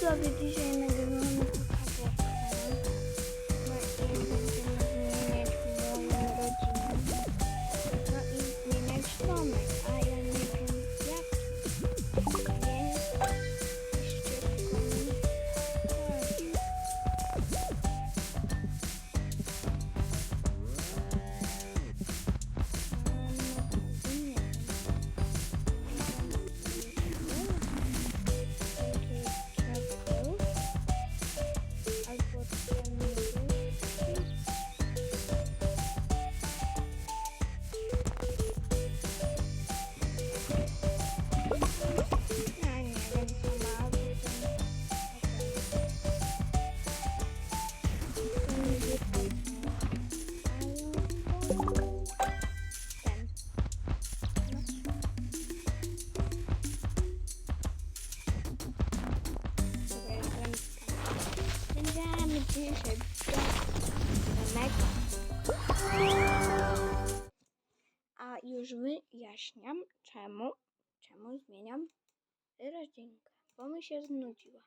特别提醒那个。się znudziła.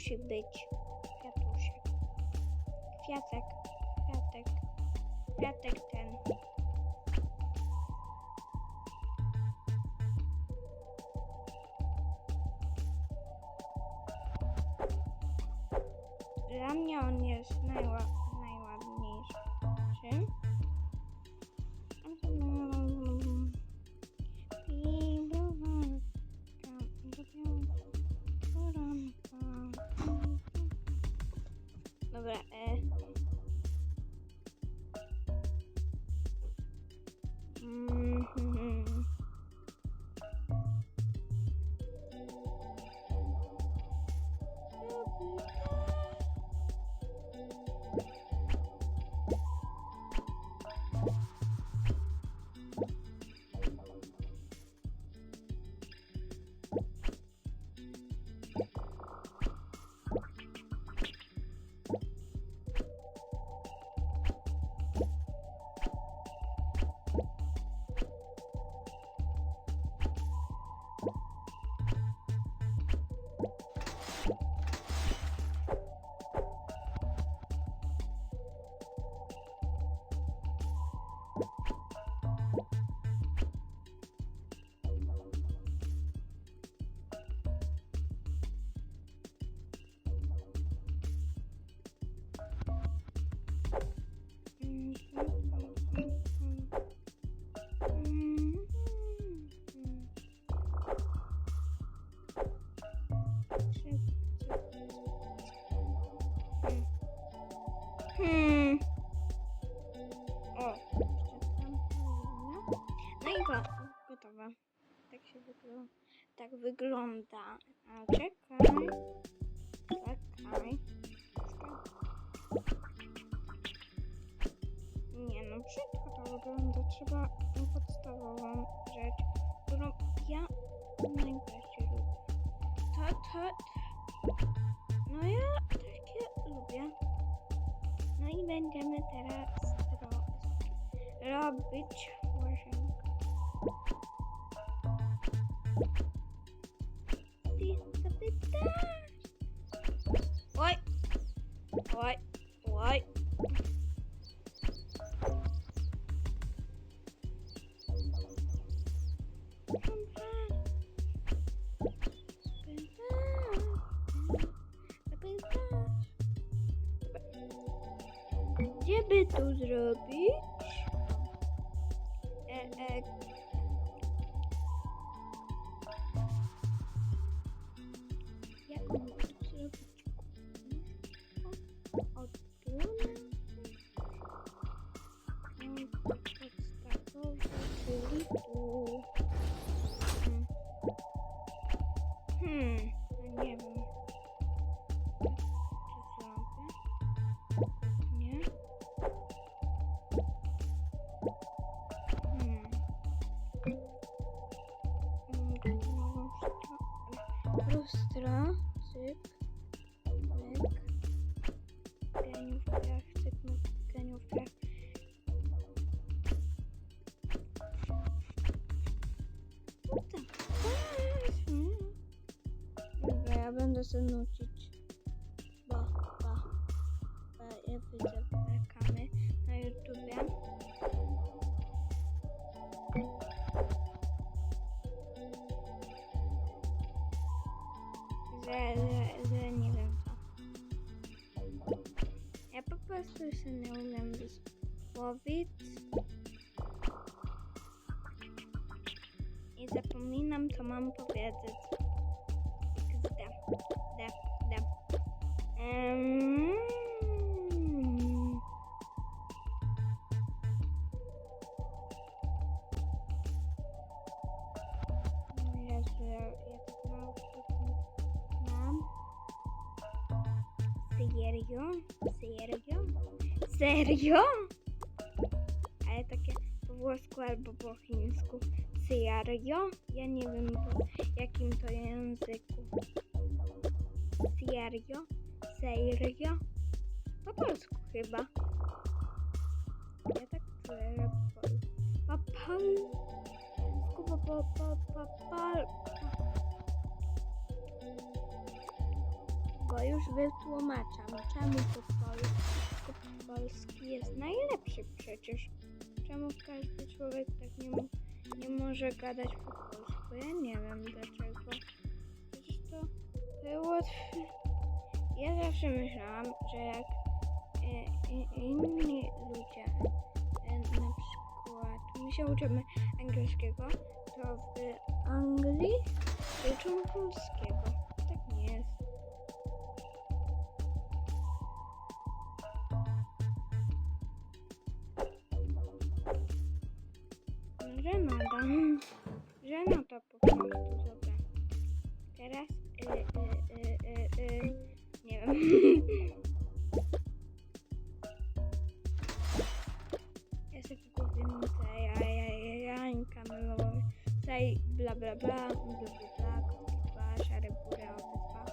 musi być kwiatuszek. Kwiatek, kwiatek, kwiatek ten. Dla mnie on jest Wygląda. Czekaj. Czekaj. Nie no, brzydko to wygląda. Trzeba podstawową rzecz, którą ja najbardziej lubię. To, to, no ja takie lubię. No i będziemy teraz ro robić Gdzie by Lustra, cyk, myk, geniówka, cyk, myk, geniówka. No tak, właśnie. Dobra, ja będę sobie nucić. Ja po prostu się nie umiem wysłowić. I zapominam, co mam powiedzieć. XD. D. D. Em, Serio? Ale takie po włosku albo po chińsku. Serio? Ja nie wiem po jakim to języku. Serio? Serio? Po polsku chyba. Ja tak czuję, po, po polsku, po, po, po, po, pol... Bo już wytłumaczam, czemu po polsku polski jest najlepszy przecież. Czemu każdy człowiek tak nie, nie może gadać po polsku? Ja nie wiem dlaczego. Przecież to było... Ja zawsze myślałam, że jak e, inni ludzie, e, na przykład my się uczymy angielskiego, to w Anglii uczą polskiego. Teraz y, y, y, y, y, nie wiem. Ja sobie kupimy te jajajajańka melowe. Tutaj bla bla bla, bla bla bla, szare bury, obydwa.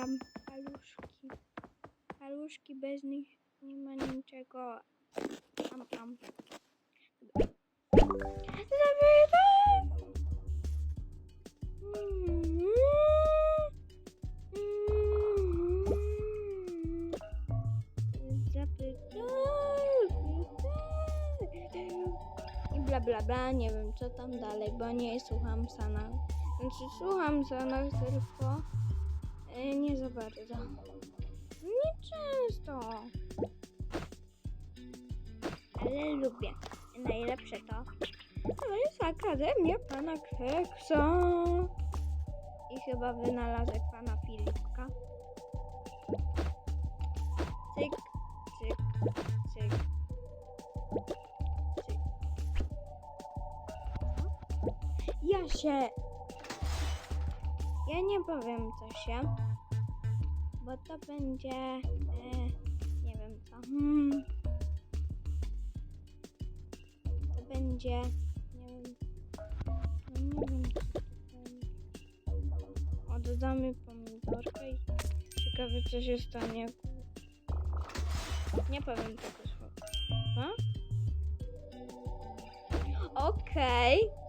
Niam, paluszki. Paluszki, bez nich nie ma niczego. Am, am. Zapytam! Mm. Zapytam. I bla bla bla, nie wiem co tam dalej, bo nie słucham Sana. Znaczy słucham Sana tylko nie za bardzo. Nie często. Ale lubię. Najlepsze to. To jest Akademia Pana Kreksa. I chyba wynalazek Pana Filipka. Cyk, cyk, cyk. Cyk. Ja się... Ja nie powiem co się, bo to będzie... E, nie wiem co. Hmm. To będzie... Nie wiem... No nie wiem co to będzie. O, dodamy pomidorkę i ciekawe co się stanie. Nie powiem tego słowa. Okej. Jak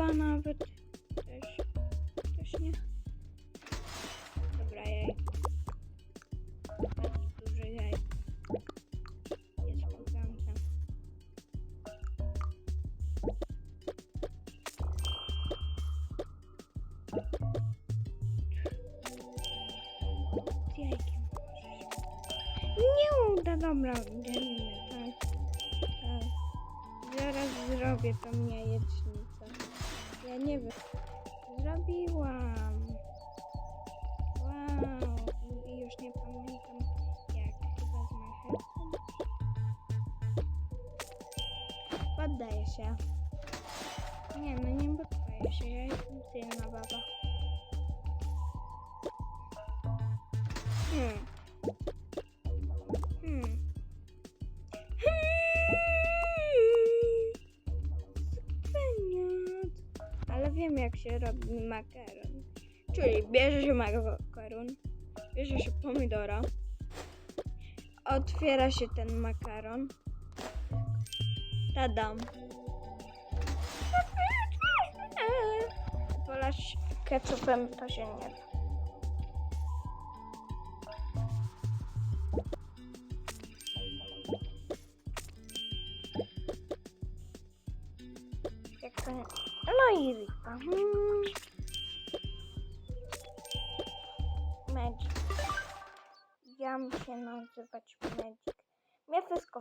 No ryba się. Nie, no nie poddaję się. Ja jestem silna baba. Hmm. Hmm. Speniat. Ale wiem jak się robi makaron. Czyli bierze się makaron, bierze się pomidora, otwiera się ten makaron. Tadam. Polać ketchupem to się nie da. Jak to... No i lipa. Hmm. Magic. Ja się nazywać Magic. Mnie wszystko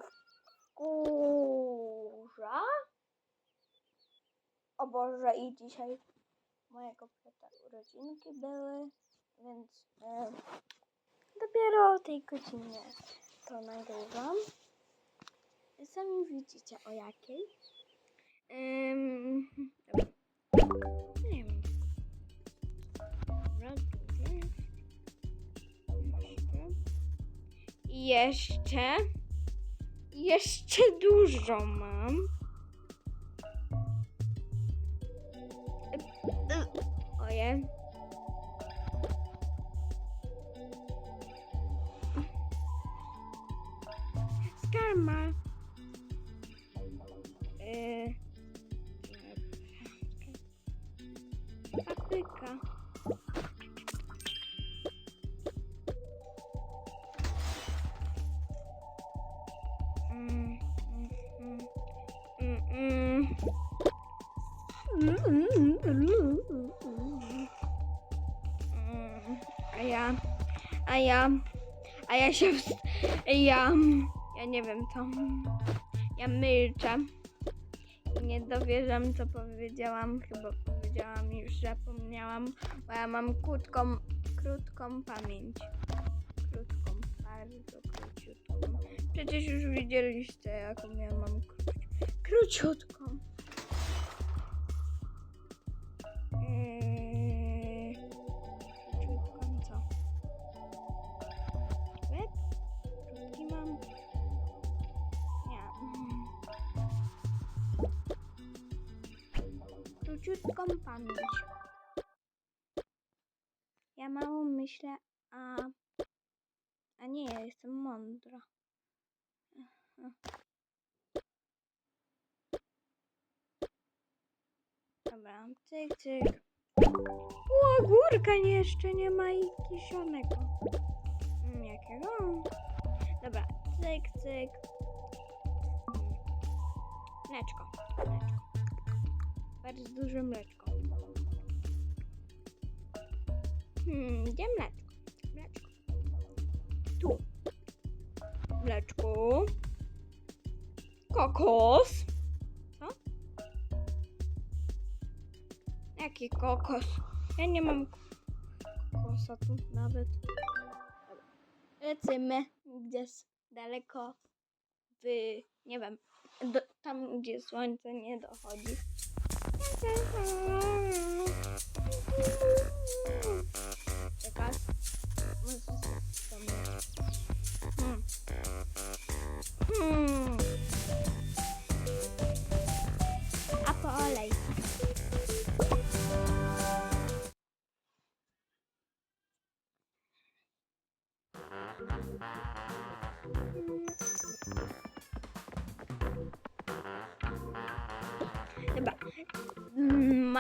wkurza. O Boże, i dzisiaj mojego brata urodzinki były, więc e, dopiero o tej godzinie to nagrywam. Sami widzicie o jakiej. Dobra. Nie wiem. Jeszcze. Jeszcze dużo mam. Ojej. Skarma. Yy. Papryka. Ja, a ja się, ja, ja nie wiem co, ja milczę. Nie dowierzam co powiedziałam, chyba powiedziałam już, zapomniałam, bo ja mam krótką, krótką pamięć, krótką, bardzo króciutką. Przecież już widzieliście jaką ja mam króci, króciutką. Cyk. O, górka nie, jeszcze nie ma i kiszonego. Mm, Jakiego? Dobra, cyk, cyk. Mleczko, mleczko. Bardzo duże mleczko. Hmm, gdzie mleczko? Mleczko. Tu. Mleczko. Kokos. Jaki kokos? Ja nie mam kokosa tu nawet. Lecimy gdzieś daleko w, nie wiem, do, tam gdzie słońce nie dochodzi. Czekaj. Muszę sobie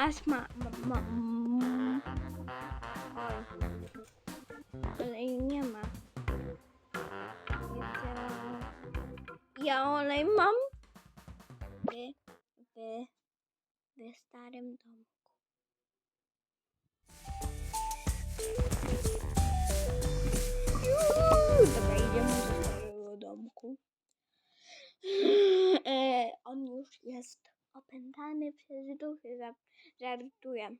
Masz ma, ma, ma mm. Oj. Nie ma. Ja, olej mam w, w, w starym. Juuu, Dobra, idziemy do starego domku. E, on już jest opętany przez duchy. Ża- Żartuję.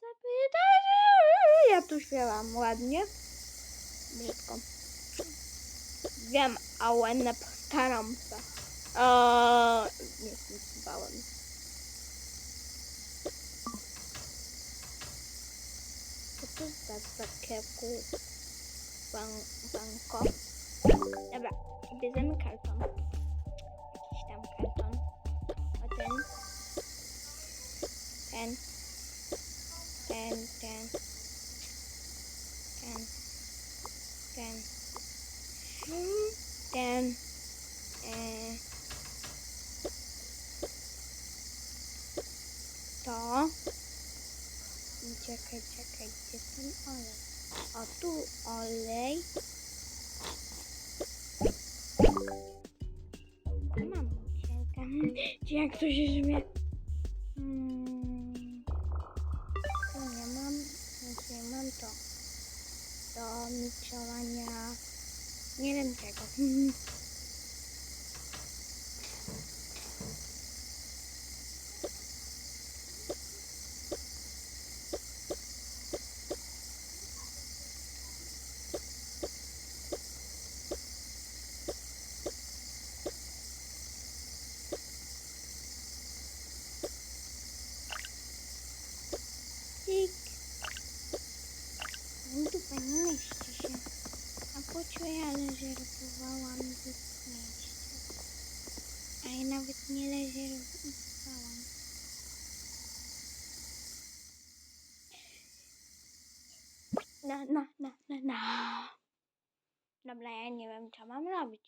Zapytaj, ja tu śpiewam ładnie. Brzydko. Wiem, ale nie postaram się. O, nie śpiewałem. Co to za takie kół? Ban banko. Dobra, bierzemy karton. Jakiś tam karton. O ten. Ten. Ten, ten. Ten. Ten. Ten. E, jak to się żmie? rezerwowałam wycnięcie. A ja nawet nie rezerwowałam. Na, na, na, na, na. Dobra, ja nie wiem, co mam robić.